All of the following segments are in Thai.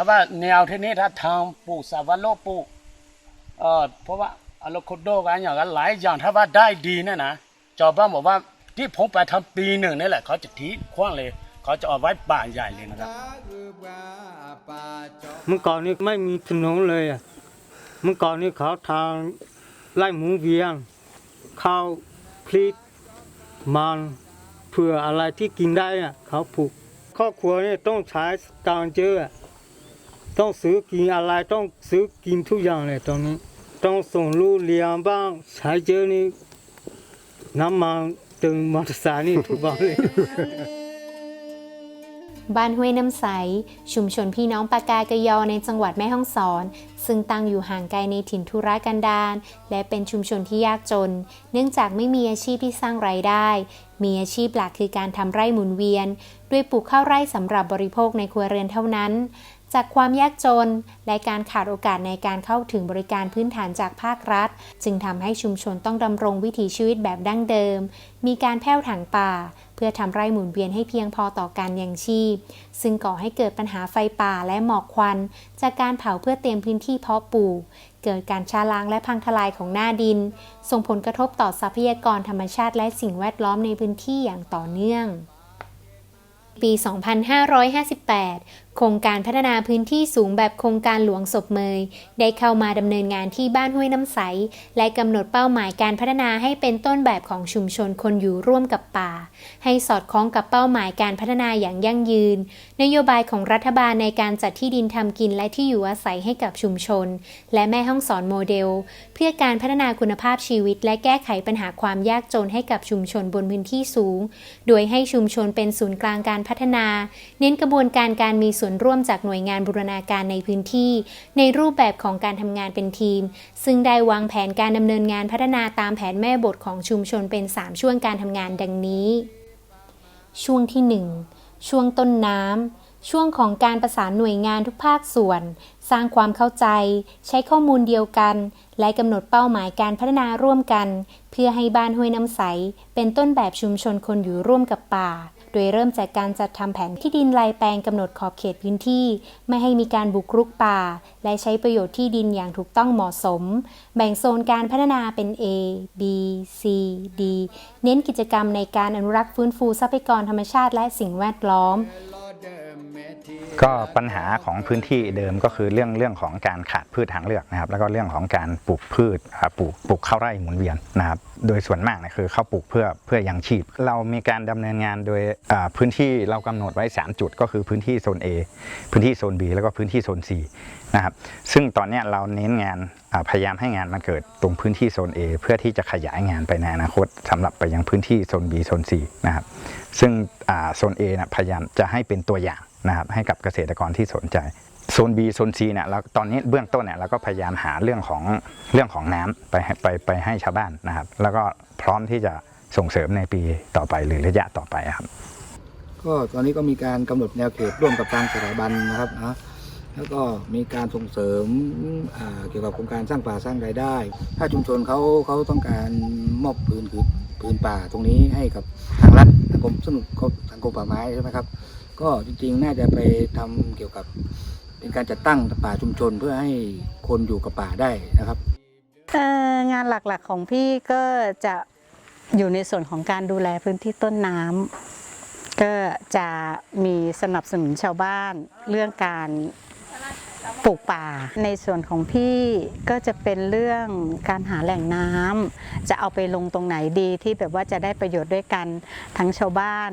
ถ้าว่าแนวที่นี้ถ้าทางปลูกสาวโลปลูกเออเพราะว่าอะโลโคโดกันอย่างกันหลายอย่างถ้าว่าได้ดีเนี่ยนะชาบ้านบอกว่าที่ผมไปทำปีหนึ่งนี่แหละเขาจะทิ้งขว้างเลยเขาจะเอาไว้ป่าใหญ่เลยนะครับเมื่อก่อนนี้ไม่มีถนนเลยอะเมื่อก่อนนี้เขาทางไล่หมุนเวียนข้าวพริกมันเพื่ออะไรที่กินได้อะเขาปลูกครอบครัวนี่ต้องใช้ตังเยอะอะ ต้องซื้อกินอะไรต้องซื้อกินทุกอย่างเลยตอนนี้ ต้องส่งลูกเรียนบ้างใช้เยอนี่น้ำมันตึงมอเตอร์ไซค์นี่ทุกบ้านเลย บ้านห้วยน้ำใส ชุมชนพี่น้องปากากยอในจังหวัดแม่ฮ่องสอน ซึ่งตั้งอยู่ห่างไกลในถิ่นทุรกันดารและเป็นชุมชนที่ยากจน เนื่องจากไม่มีอาชีพที่สร้างรายได้ มีอาชีพหลักคือการทำไร่หมุนเวียน ด้วยปลูกข้าวไร่สำหรับบริโภคในครัวเรือนเท่านั้น จากความยากจน และการขาดโอกาสในการเข้าถึงบริการพื้นฐานจากภาครัฐ จึงทำให้ชุมชนต้องดำรงวิถีชีวิตแบบดั้งเดิม มีการแผ่วถังป่า เพื่อทำไร่หมุนเวียนให้เพียงพอต่อการยังชีพ ซึ่งก่อให้เกิดปัญหาไฟป่าและหมอกควัน จากการเผาเพื่อเตรียมพื้นที่เพาะปลูกเกิดการชาล้างและพังทลายของหน้าดิน ส่งผลกระทบต่อทรัพยากรธรรมชาติและสิ่งแวดล้อมในพื้นที่อย่างต่อเนื่องปี 2558 โครงการพัฒนาพื้นที่สูงแบบโครงการหลวงศพเมย ได้เข้ามาดำเนินงานที่บ้านห้วยน้ำใส และกำหนดเป้าหมายการพัฒนาให้เป็นต้นแบบของชุมชนคนอยู่ร่วมกับป่า ให้สอดคล้องกับเป้าหมายการพัฒนาอย่างยั่งยืน นโยบายของรัฐบาลในการจัดที่ดินทำกินและที่อยู่อาศัยให้กับชุมชน และแม่ห้องสอนโมเดล เพื่อการพัฒนาคุณภาพชีวิต และแก้ไขปัญหาความยากจนให้กับชุมชนบนพื้นที่สูง โดยให้ชุมชนเป็นศูนย์กลางการพัฒนา เน้นกระบวนการการมีส่วนร่วมจากหน่วยงานบูรณาการในพื้นที่ ในรูปแบบของการทำงานเป็นทีม ซึ่งได้วางแผนการดำเนินงานพัฒนาตามแผนแม่บทของชุมชนเป็น 3 ช่วงการทำงานดังนี้ ช่วงที่ 1 ช่วงต้นน้ำช่วงของการประสานหน่วยงานทุกภาคส่วน สร้างความเข้าใจ ใช้ข้อมูลเดียวกัน และกำหนดเป้าหมายการพัฒนาร่วมกัน เพื่อให้บ้านห้วยน้ำใส เป็นต้นแบบชุมชนคนอยู่ร่วมกับป่า ดยเริ่มจากการจัดทำแผนที่ดินลายแปลงกำหนดขอบเขตพื้นที่ ไม่ให้มีการบุกรุกป่า และใช้ประโยชน์ที่ดินอย่างถูกต้องเหมาะสม แบ่งโซนการพัฒนาเป็น A B C D เน้นกิจกรรมในการอนุรักษ์ฟื้นฟูทรัพยากรธรรมชาติและสิ่งแวดล้อม ก็ปัญหาของพื้นที่เดิมก็คือเรื่องเรื่องของการขาดพืชทางเลือกนะครับ แล้วก็เรื่องของการปลูกพืชปลูกปลูกข้าวไร่หมุนเวียนนะครับ โดยส่วนมากเนยคือเขาปลูกเพื่อเพื่อยังชีพ เรามีการดำเนินงานโดยพื้นที่เรากำหนดไว้ 3 จุด ก็คือพื้นที่โซน A พื้นที่โซน B แล้วก็พื้นที่โซน C นะครับ ซึ่งตอนนี้เราเน้นงานพยายามให้งานมันเกิดตรงพื้นที่โซน A เพื่อที่จะขยายงานไปในอนาคตสำหรับไปยังพื้นที่โซน B โซน C นะครับ ซึ่งโซน A นะพยายามจะให้เป็นตัวอย่าง นะครับให้กับเกษตรกรที่สนใจโซน B โซน C เนี่ยเราตอนนี้เบื้องต้นเนี่ยเราก็พยายามหาเรื่องของเรื่องของน้ำไปไปไปให้ชาวบ้านนะครับ แล้วก็พร้อมที่จะส่งเสริมในปีต่อไปหรือระยะต่อไปครับ ก็ตอนนี้ก็มีการกำหนดแนวเขตร่วมกับทางสถาบันนะครับนะแล้วก็มีการส่งเสริมเกี่ยวกับโครงการสร้างป่าสร้างรายได้ ถ้าชุมชนเขาเขาต้องการมอบพื้นคือพื้นป่าตรงนี้ให้กับทางรัฐทางกรมสนุกทางกรมป่าไม้ใช่ไหมครับ ก็จริงๆ น่าจะไปทำเกี่ยวกับเป็นการจัดตั้งป่าชุมชนเพื่อให้คนอยู่กับป่าได้นะครับงานหลักๆของพี่ก็จะอยู่ในส่วนของการดูแลพื้นที่ต้นน้ำก็จะมีสนับสนุนชาวบ้านเรื่องการปลูกป่า ในส่วนของพี่ก็จะเป็นเรื่องการหาแหล่งน้ำจะเอาไปลงตรงไหนดีที่แบบว่าจะได้ประโยชน์ด้วยกันทั้งชาวบ้าน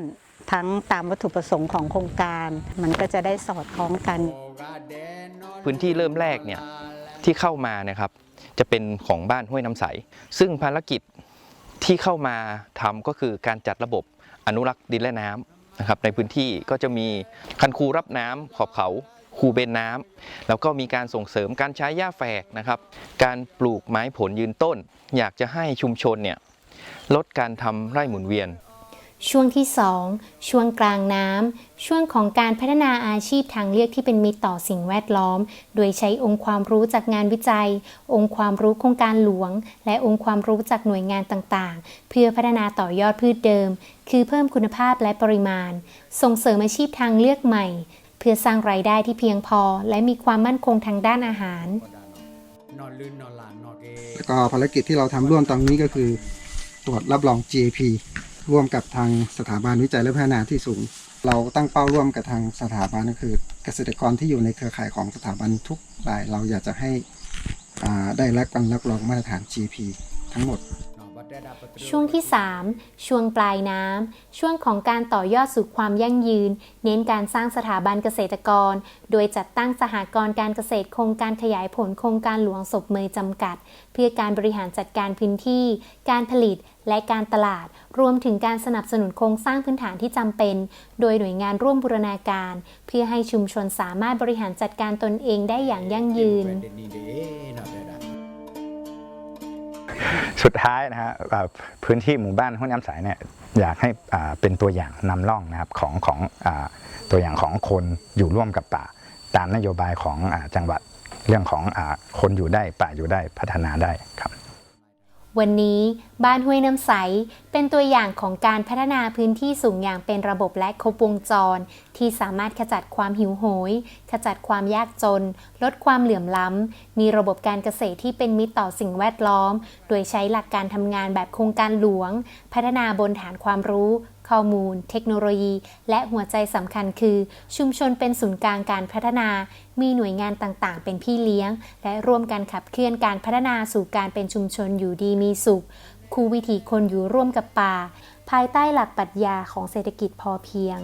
ทั้งตามวัตถุประสงค์ของโครงการ มันก็จะได้สอดคล้องกัน พื้นที่เริ่มแรกเนี่ยที่เข้ามานะครับ จะเป็นของบ้านห้วยน้ำใส ซึ่งภารกิจที่เข้ามาทำก็คือการจัดระบบอนุรักษ์ดินและน้ำนะครับในพื้นที่ก็จะมีคันคูรับน้ำขอบเขาคูเบนน้ำแล้วก็มีการส่งเสริมการใช้หญ้าแฝกนะครับ การปลูกไม้ผลยืนต้น อยากจะให้ชุมชนเนี่ยลดการทำไร่หมุนเวียน ช่วงที่ 2 ช่วงกลางน้ำ ช่วงของการพัฒนาอาชีพทางเลือกที่เป็นมิตรต่อสิ่งแวดล้อม โดยใช้องค์ความรู้จากงานวิจัย องค์ความรู้โครงการหลวง และองค์ความรู้จากหน่วยงานต่างๆ เพื่อพัฒนาต่อยอดพืชเดิม คือเพิ่มคุณภาพและปริมาณ ส่งเสริมอาชีพทางเลือกใหม่ เพื่อสร้างรายได้ที่เพียงพอ และมีความมั่นคงทางด้านอาหารแล้วก็ภารกิจที่เราทำร่วมตอนนี้ก็คือ ตรวจรับรอง GAP ร่วมกับทางสถาบันวิจัยและพัฒนาที่สูง เราตั้งเป้าร่วมกับทางสถาบันก็คือ เกษตรกรที่อยู่ในเครือข่ายของสถาบันทุกราย เราอยากจะให้ได้รับการรับรองมาตรฐาน G.P. ทั้งหมด ช่วงที่ 3 ช่วงปลายน้ำ ช่วงของการต่อยอดสู่ความยั่งยืน เน้นการสร้างสถาบันเกษตรกร โดยจัดตั้งสหกรณ์การเกษตรโครงการขยายผลโครงการหลวงศพเมยจำกัด เพื่อการบริหารจัดการพื้นที่ การผลิตและการตลาด รวมถึงการสนับสนุนโครงสร้างพื้นฐานที่จำเป็น โดยหน่วยงานร่วมบูรณาการ เพื่อให้ชุมชนสามารถบริหารจัดการตนเองได้อย่างยั่งยืน สุดท้ายนะฮะเอ่อพื้นที่หมู่บ้านห้วยน้ำใสเนี่ยอยากให้เป็นตัวอย่างนำร่องนะครับของของอตัวอย่างของคนอยู่ร่วมกับป่า ตามนโยบายของอจังหวัดเรื่องของอคนอยู่ได้ป่าอยู่ได้พัฒนาได้ครับ วันนี้บ้านห้วยน้ำใส เป็นตัวอย่างของการพัฒนาพื้นที่สูงอย่างเป็นระบบและครบวงจร ที่สามารถขจัดความหิวโหย ขจัดความยากจน ลดความเหลื่อมล้ำ มีระบบการเกษตรที่เป็นมิตรต่อสิ่งแวดล้อม โดยใช้หลักการทำงานแบบโครงการหลวง พัฒนาบนฐานความรู้ ข้อมูล เทคโนโลยี และหัวใจสำคัญคือ ชุมชนเป็นศูนย์กลางการพัฒนา มีหน่วยงานต่างๆ เป็นพี่เลี้ยง และร่วมกันขับเคลื่อนการพัฒนาสู่การเป็นชุมชนอยู่ดีมีสุขคู่วิถีคนอยู่ร่วมกับป่า ภายใต้หลักปรัชญาของเศรษฐกิจพอเพียง